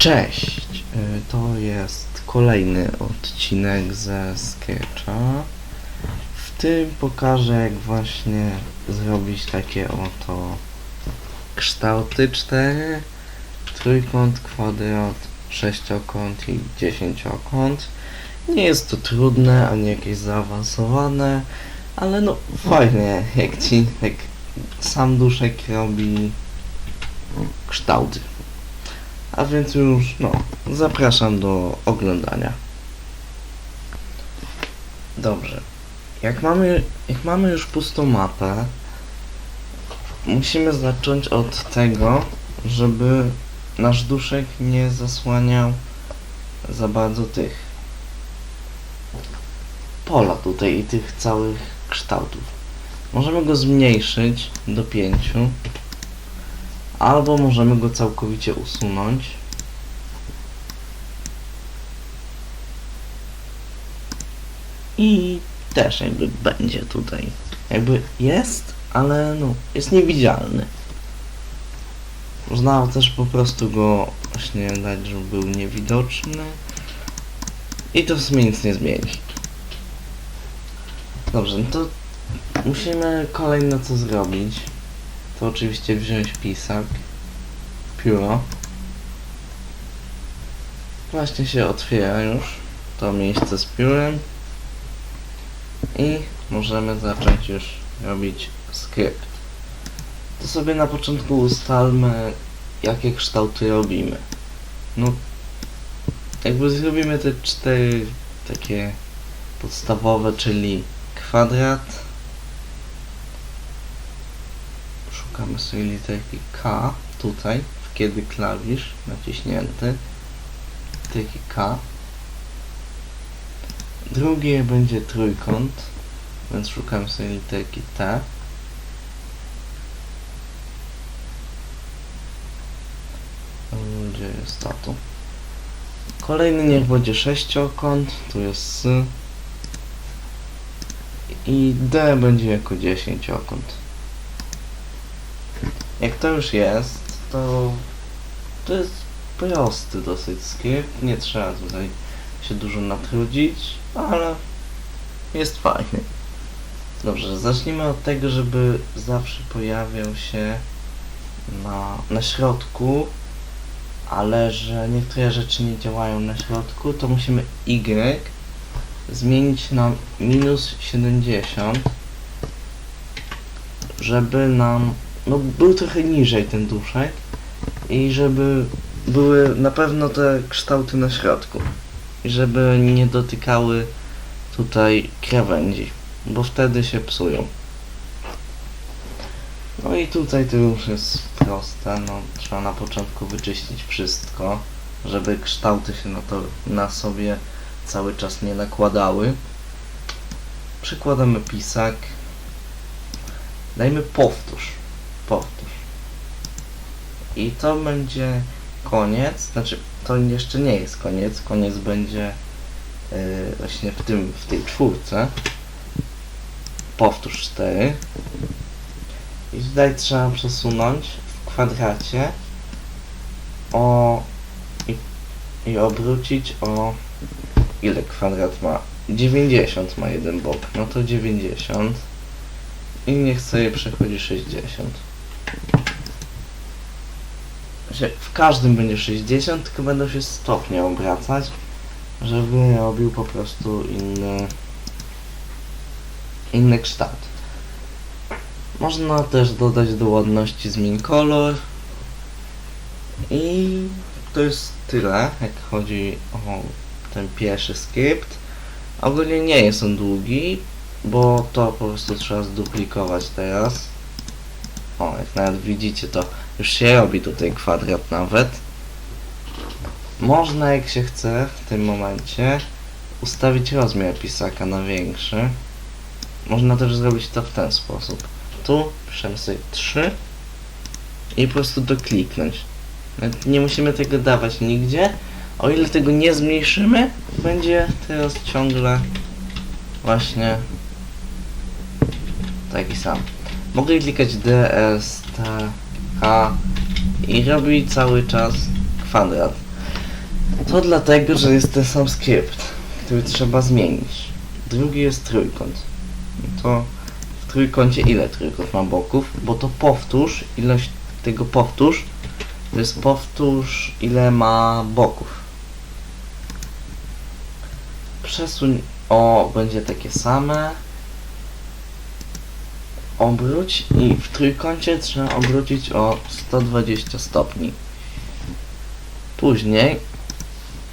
Cześć! Y, To jest kolejny odcinek ze Sketcha. W tym pokażę jak właśnie zrobić takie oto kształty 4, trójkąt, kwadrat, sześciokąt i dziesięciokąt. Nie jest to trudne, ani jakieś zaawansowane, ale no fajnie, jak ci, jak sam duszek robi kształty. A więc już, no, zapraszam do oglądania. Dobrze. Jak mamy, jak mamy już pustą mapę, musimy zacząć od tego, żeby nasz duszek nie zasłaniał za bardzo tych pola tutaj i tych całych kształtów. Możemy go zmniejszyć do 5 albo możemy go całkowicie usunąć. I też jakby będzie tutaj. Jakby jest, ale no, jest niewidzialny. Można też po prostu go właśnie dać, żeby był niewidoczny. I to w sumie nic nie zmieni. Dobrze, no to musimy kolejno co zrobić to oczywiście wziąć pisak, pióro. Właśnie się otwiera już to miejsce z piórem i możemy zacząć już robić skrypt. To sobie na początku ustalmy jakie kształty robimy. No jakby zrobimy te cztery takie podstawowe, czyli kwadrat, szukamy sobie literki K tutaj, w kiedy klawisz naciśnięty, literki K. Drugie będzie trójkąt, więc szukamy sobie literki T. Mm, Gdzie jest to tu? Kolejny niech będzie sześciokąt, tu jest S. I D będzie jako dziesięciokąt. Jak to już jest, to to jest prosty dosyć skrypt, nie trzeba tutaj się dużo natrudzić, ale jest fajny. Dobrze, zacznijmy od tego, żeby zawsze pojawiał się na, na środku, ale że niektóre rzeczy nie działają na środku, to musimy Y zmienić na minus 70, żeby nam no był trochę niżej ten duszek i żeby były na pewno te kształty na środku i żeby nie dotykały tutaj krawędzi, bo wtedy się psują. No i tutaj to już jest proste, no trzeba na początku wyczyścić wszystko, żeby kształty się na to na sobie cały czas nie nakładały. Przykładamy pisak. Dajmy powtórz powtórz. I to będzie koniec, znaczy to jeszcze nie jest koniec, koniec będzie yy, właśnie w tym, w tej czwórce. Powtórz 4. I tutaj trzeba przesunąć w kwadracie o i, i obrócić o ile kwadrat ma? 90 ma jeden bok, no to 90 i niech sobie przechodzi 60. Znaczy, w każdym będzie 60, tylko będą się stopnie obracać, żeby robił po prostu inny inny kształt. Można też dodać do ładności zmień kolor i to jest tyle, jak chodzi o ten pierwszy skrypt. Ogólnie nie jest on długi, bo to po prostu trzeba zduplikować teraz. O, jak nawet widzicie, to już się robi tutaj kwadrat nawet. Można, jak się chce, w tym momencie ustawić rozmiar pisaka na większy. Można też zrobić to w ten sposób. Tu piszemy sobie 3 i po prostu dokliknąć. Nie musimy tego dawać nigdzie. O ile tego nie zmniejszymy, będzie teraz ciągle właśnie taki sam. Mogę klikać D, S, T, K i robi cały czas kwadrat. To dlatego, że jest ten sam skrypt, który trzeba zmienić. Drugi jest trójkąt. To w trójkącie ile trójkąt ma boków? Bo to powtórz, ilość tego powtórz, to jest powtórz ile ma boków. Przesuń o, będzie takie same. Obróć i w trójkącie trzeba obrócić o 120 stopni. Później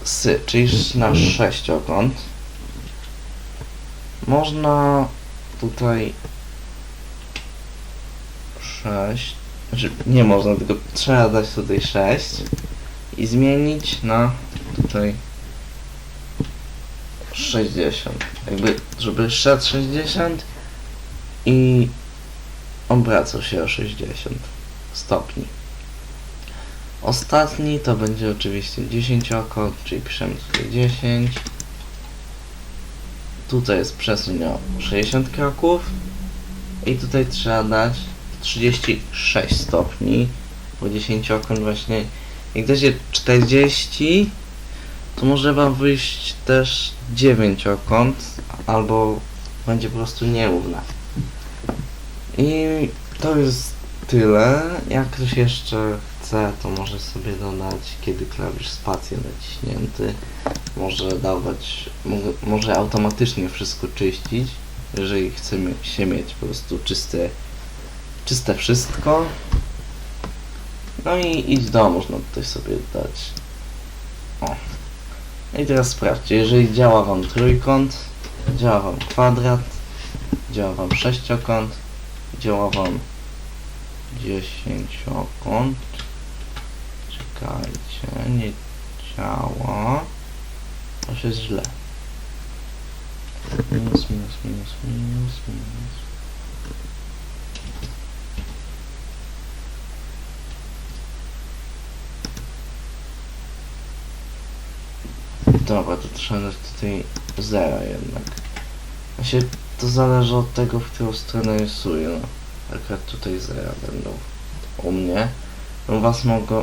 sy, czyli nasz sześciokąt. Można tutaj 6, znaczy nie można, tylko trzeba dać tutaj 6 i zmienić na tutaj 60. Jakby, żeby szedł 60 i obracał się o 60 stopni. Ostatni to będzie oczywiście 10 oko, czyli piszemy tutaj 10. Tutaj jest przesuń o 60 kroków i tutaj trzeba dać 36 stopni, bo 10 okon właśnie jak dacie 40 to może wam wyjść też 9 okąt albo będzie po prostu nierówna. I to jest tyle. Jak ktoś jeszcze chce, to może sobie dodać, kiedy klawisz spację naciśnięty. Może dawać, mo- może automatycznie wszystko czyścić, jeżeli chcemy się mieć po prostu czyste, czyste wszystko. No i idź do, można tutaj sobie dać. O. I teraz sprawdźcie, jeżeli działa Wam trójkąt, działa Wam kwadrat, działa Wam sześciokąt, działa Wam dziesięciokąt. Czekajcie, nie działa. To się źle. Minus, minus, minus, minus, minus. Dobra, to trzeba tutaj zera jednak. Właśnie to zależy od tego, w którą stronę rysuję. No. Akurat tutaj zera będą u mnie. U was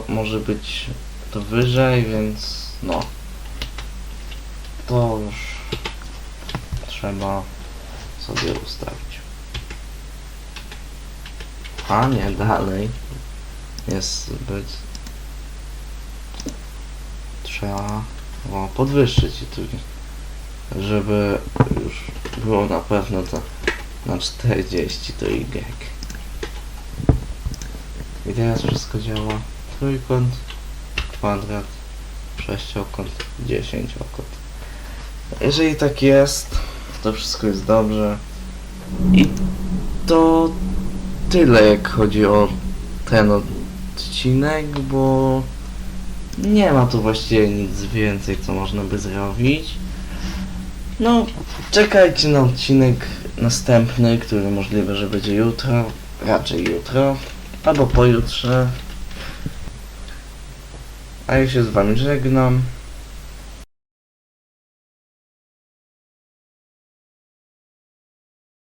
może być to wyżej, więc no. To już trzeba sobie ustawić. A nie, dalej. Jest zbyt... Trzeba podwyższyć i tu, żeby już było na pewno to na 40 to Y. I teraz wszystko działa. Trójkąt, kwadrat, sześciokąt, dziesięciokąt. Jeżeli tak jest, to wszystko jest dobrze. I to tyle jak chodzi o ten odcinek, bo nie ma tu właściwie nic więcej, co można by zrobić. No, czekajcie na odcinek następny, który możliwe, że będzie jutro, raczej jutro, albo pojutrze. A ja się z wami żegnam.